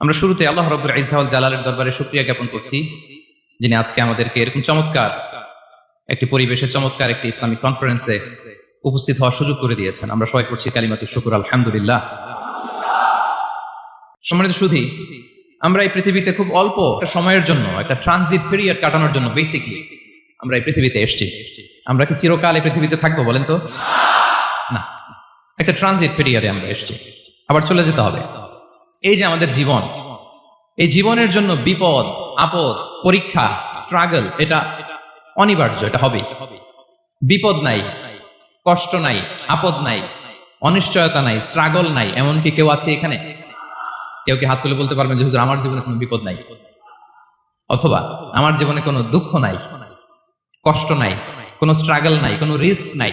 আমরা শুরুতে আল্লাহ রবুল ইসাউল জালালের দরবারে শুক্রিয়া জ্ঞাপন করছি, যিনি আজকে আমাদেরকে এরকম চমৎকার একটি পরিবেশে, চমৎকার একটি ইসলামিক কনফারেন্সে উপস্থিত হওয়ার সুযোগ করে দিয়েছেন। আমরা সবাই করছি কালিমাতুর শুকুর, আলহামদুলিল্লাহ। সম্মানিত সুধী, আমরা এই পৃথিবীতে খুব অল্প সময়ের জন্য, একটা ট্রানজিট পিরিয়ড কাটানোর জন্য বেসিকলি আমরা এই পৃথিবীতে এসেছি। আমরা কি চিরকাল এই পৃথিবীতে থাকব বলেন তো? একটা ট্রানজিট পিরিয়ডে আমরা এসেছি। আবার চলে যেতে হবে। এই যে আমাদের জীবন, এই জীবনের জন্য বিপদ, আপদ, পরীক্ষা স্ট্রাগল এটা অনিবার্য, এটা হবে। বিপদ নাই, কষ্ট নাই, আপদ নাই, অনিশ্চয়তা নাই স্ট্রাগল নাই এমন কি কেউ আছে এখানে? কেউ কি হাত তুলে বলতে পারবেন যে, হুজুর, আমার জীবনে কোনো বিপদ নাই? অথবা, আমার জীবনে কোনো দুঃখ নাই, কষ্ট নাই, কোনো স্ট্রাগল নাই, কোনো রিস্ক নাই?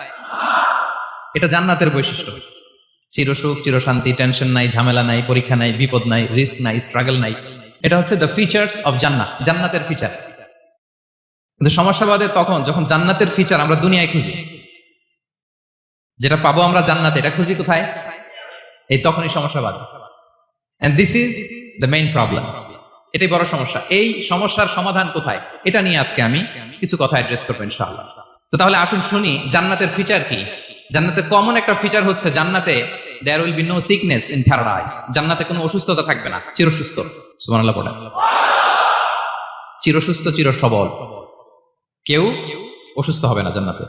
এটা জান্নাতের বৈশিষ্ট্য। চির চিরশান্তি টেনশন নাই, ঝামেলা নাই, পরীক্ষা নাই, বিপদ নাই রিস্ক নাই স্ট্রাগল নাই। এটা হচ্ছে দ্য ফিচার্স অফ জান্নাত, জান্নাতের ফিচার কিন্তু সমস্যাবাদে তখন যখন জান্নাতের ফিচার আমরা দুনিয়ায় খুঁজি, যেটা পাবো আমরা জান্নাতে, এটা খুঁজি কোথায়? এই তখনই সমস্যাবাদ and this is the main problem এটাই বড় সমস্যা। এই সমস্যার সমাধান কোথায়? এটা নিয়ে আজকে আমি কিছু কথা অ্যাড্রেস করব ইনশাআল্লাহ। তো তাহলে আসুন শুনি জান্নাতের ফিচার কি? জান্নাতের কমন একটা ফিচার হচ্ছে জান্নাতে there will be no sickness in paradise জান্নাতে কোনো অসুস্থতা থাকবে না, চিরসুস্থ। সুবহানাল্লাহ পড়ে চিরসুস্থ চির সবল কেউ অসুস্থ হবে না জান্নাতে।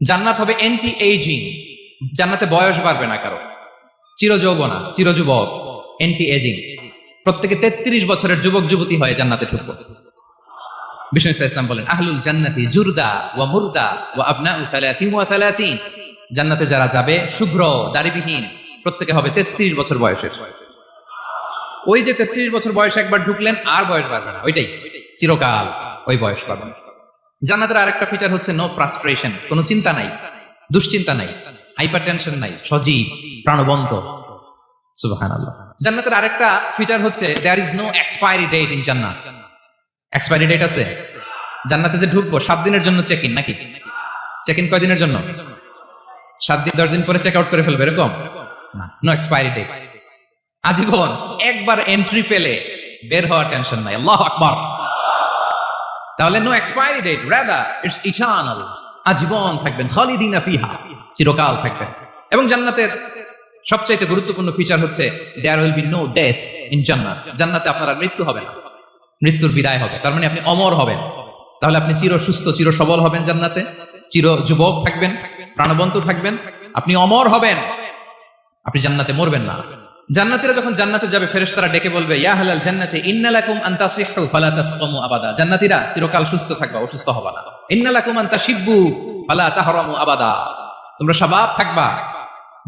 জান্নাত হবে এন্টি এইজিং জান্নাতে বয়স বাড়বে না কারও। চির যৌবনা চির যুবক এন্টি এজিং প্রত্যেকে তেত্রিশ বছরের যুবক যুবতী হয় জান্নাতে ঢুকবো। বিষ্ণু ইসা ইসলাম বলেন, আহলুল জান্নাতি জুরদা ওয়া মুরদা ওয়া আবনা সালাসিন জান্নাতে যারা যাবে, শুভ্র, দাড়িবিহীন, প্রত্যেকে হবে তেত্রিশ বছর বয়সের। ওই যে তেত্রিশ বছর বয়সে একবার ঢুকলেন, আর বয়স বাড়বে না, ওইটাই। চিরকাল ওই বয়স পাবেন জান্নাতের আরেকটা ফিচার হচ্ছে নো ফ্রাস্ট্রেশন কোনো চিন্তা নাই, দুশ্চিন্তা নাই হাইপার টেনশন নাই, সজীব, প্রাণবন্ত। সুবহানাল্লাহ। জান্নাতের আরেকটা ফিচার হচ্ছে there is no expiry date in জান্নাত এক্সপায়ারি ডেট আছে? জান্নাতে যে ঢুকবো, সাত দিনের জন্য চেক ইন নাকি? চেক ইন কয়দিনের জন্য? সাত দিন, দশ দিন পরে চেক আউট করে ফেলবে, এরকম? নো এক্সপায়ারি ডেট আজীবন একবার এন্ট্রি পেলে বের হওয়ার টেনশন নাই। আল্লাহ আকবার। তাহলে no expiry date rather it's eternal আজীবন থাকবেন, খালিদিনা ফিহা, চিরকাল থাকবেন। এবং জান্নাতের সবচাইতে গুরুত্বপূর্ণ ফিচার হচ্ছে there will be no death in জান্নাত জান্নাতে আপনার মৃত্যু হবে না। মৃত্যুর বিদায় হবে। তার মানে আপনি অমর হবেন। তাহলে আপনি চির সুস্থ, চির সবল হবেন জান্নাতে। চির যুবক থাকবেন, প্রাণবন্ত থাকবেন। আপনি অমর হবেন। আপনি জান্নাতে মরবেন না। জান্নাতীরা যখন জান্নাতে যাবে, ফেরেশতারা ডেকে বলবে, ইয়া হালাল জান্নাতে ইন্নালাকুম আন তাসিহু ফালা তাসকামু আবাদা। জান্নাতীরা চিরকাল সুস্থ থাকবা, অসুস্থ হবা না। ইন্নালাকুম আন তাশিব্বু ফালা তাহরামু আবাদা। তোমরা শাবাব থাকবা,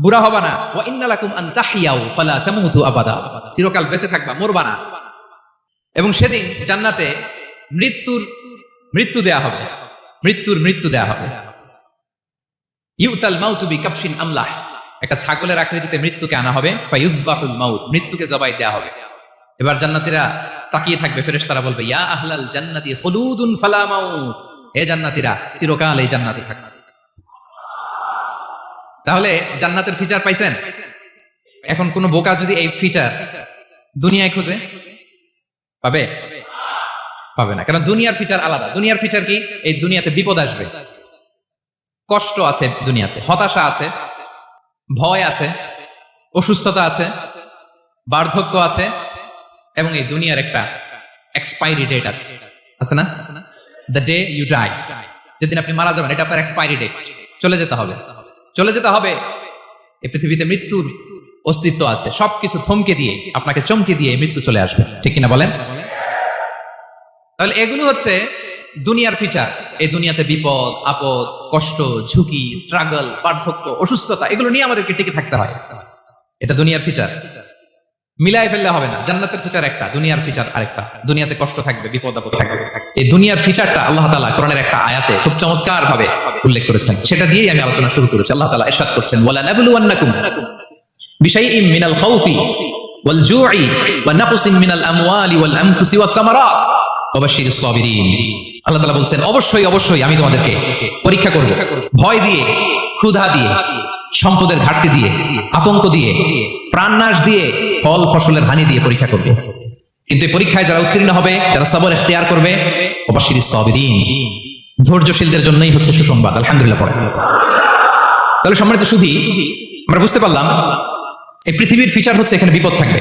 বুড়া হবা না। ওয়া ইন্নালাকুম আন তাহিয়াউ ফালা তামুতু আবাদা। চিরকাল বেঁচে থাকবা, মরবা না। এবং সেদিন জান্নাতে মৃত্যুর মৃত্যু দেয়া হবে। মৃত্যুর মৃত্যু দেয়া হবে। ইউতাল মাউতু বি কাপসিন আমলাহ। একটা ছাগলের আকৃতিতে মৃত্যুকে আনা হবে। ফায়ুজবাহুল মাউত। মৃত্যুকে জবাই দেয়া হবে। এবার জান্নাতীরা তাকিয়ে থাকবে ফেরেশ তারা বলবে, ইয়া আহলাল জান্নাতি খুলুদুন ফালা মাউত। হে জান্নাতীরা, চিরকাল এই জান্নাতে থাকবে। তাহলে জান্নাতের ফিচার পাইছেন? এখন কোন বোকা যদি এই ফিচার দুনিয়ায় খোঁজে? পাবে? পাবে না। কারণ দুনিয়ার ফিচার আলাদা। দুনিয়ার ফিচার কি? এই দুনিয়াতে বিপদ আসবে। কষ্ট আছে দুনিয়াতে। হতাশা আছে। ভয় আছে। অসুস্থতা আছে। বার্ধক্য আছে। এবং এই দুনিয়ার একটা এক্সপায়ারি ডেট আছে। আছে না? দ্য ডে ইউ ডাই যেদিন আপনি মারা যাবেন, এটা আপনার এক্সপায়ারি ডেট চলে যেতে হবে। চলে যেতে হবে। এই পৃথিবীতে মৃত্যুর অস্তিত্ব আছে। সবকিছু থমকে দিয়ে, আপনাকে চমকে দিয়ে মৃত্যু চলে আসবে। ঠিক কিনা বলেন? তাহলে এগুলো হচ্ছে দুনিয়ার ফিচার এই দুনিয়াতে বিপদ, আপদ, কষ্ট, ঝুঁকি স্ট্রাগল পার্থক্য, অসুস্থতা, এগুলো নিয়ে আমাদেরকে টিকে থাকতে হয়। এটা দুনিয়ার ফিচার মিলাই ফেললে হবে না। জান্নাতের ফিচার একটা, দুনিয়ার ফিচার আরেকটা। দুনিয়াতে কষ্ট থাকবে, বিপদ, আপদ থাকবে। এই দুনিয়ার ফিচারটা আল্লাহ তাআলা কোরআনের একটা আয়াতে খুব চমৎকার ভাবে উল্লেখ করেছেন। সেটা দিয়েই আমি আলোচনা শুরু করেছি। আল্লাহ তাআলা ইরশাদ করছেন, ওয়ালা নাবলুওয়ান্নাকুম বিশাইইম মিনাল খাউফি ওয়াল জু'i ওয়া নাকসিম মিনাল আমওয়ালি ওয়াল আনফুসি ওয়াস সামারাত। বাশশিরিস সাবিরিন। আল্লাহ তাআলা বলছেন, অবশ্যই অবশ্যই আমি তোমাদেরকে পরীক্ষা করব। ভয় দিয়ে, ক্ষুধা দিয়ে, সম্পদের ঘাটতি দিয়ে, আতঙ্ক দিয়ে, প্রাণনাশ দিয়ে, ফল, ফসলের হানি দিয়ে পরীক্ষা করবে। কিন্তু এই পরীক্ষায় যারা উত্তীর্ণ হবে, যারা সবর এখতিয়ার করবে অবাশির সবিরিন। ধৈর্যশীলদের জন্যই হচ্ছে সুসংবাদ। আলহামদুলিল্লাহ পড়ে তাহলে সম্মানিত শুধু আমরা বুঝতে পারলাম, এই পৃথিবীর ফিচার হচ্ছে এখানে বিপদ থাকবে।